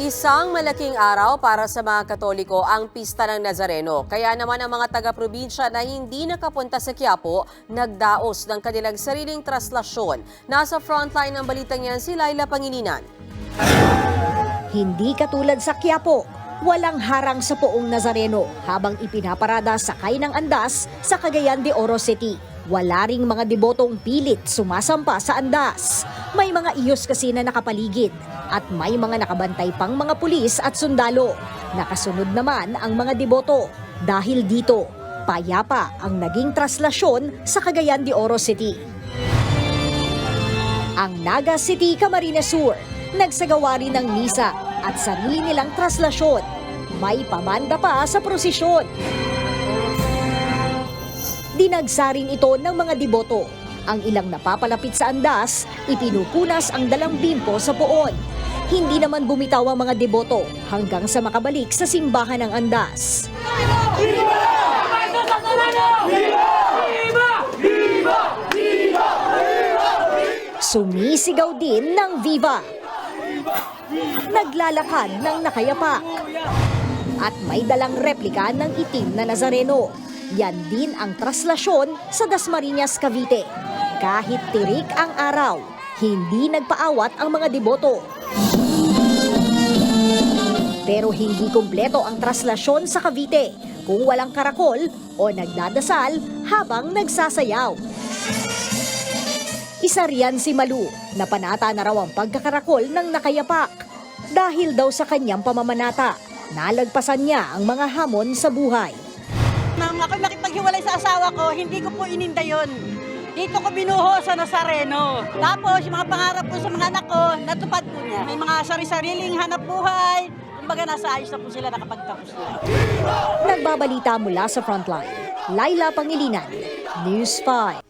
Isang malaking araw para sa mga Katoliko ang Pista ng Nazareno. Kaya naman ang mga taga-probinsya na hindi nakapunta sa Quiapo, nagdaos ng kanilang sariling traslasyon. Nasa frontline ng balitang yan si Laila Pangilinan. Hindi katulad sa Quiapo, walang harang sa poong Nazareno habang ipinaparada sakay ng andas sa Cagayan de Oro City. Wala ring mga debotong pilit sumasampa sa andas. May mga iyos kasi na nakapaligid at may mga nakabantay pang mga pulis at sundalo. Nakasunod naman ang mga deboto dahil dito, payapa ang naging traslasyon sa Cagayan de Oro City. Ang Naga City, Camarines Sur, nagsagawa rin ng misa at sarili nilang traslasyon. May pamanda pa sa prosesyon. Dinagsa rin ito ng mga deboto. Ang ilang napapalapit sa andas, ipinupunas ang dalang bimpo sa poon. Hindi naman bumitaw ang mga deboto hanggang sa makabalik sa simbahan ng andas. Sumisigaw din ng Viva. Naglalakad ng nakayapak. At may dalang replika ng itim na Nazareno. Yan din ang traslasyon sa Dasmariñas, Cavite. Kahit tirik ang araw, hindi nagpaawat ang mga deboto. Pero hindi kumpleto ang traslasyon sa Cavite kung walang karakol o nagdadasal habang nagsasayaw. Isa riyan si Malu na panata na raw ang pagkakarakol ng nakayapak. Dahil daw sa kanyang pamamanata, nalagpasan niya ang mga hamon sa buhay. Nang ako nakipaghiwalay sa asawa ko, hindi ko po ininda yun. Dito ko binuho sa Nazareno. Tapos, yung mga pangarap ko sa mga anak ko, natupad po niya. May mga sari-sariling hanap buhay. Kumbaga, nasa ayos na po sila nakapagtapos na. Nagbabalita mula sa Frontline. Laila Pangilinan, News 5.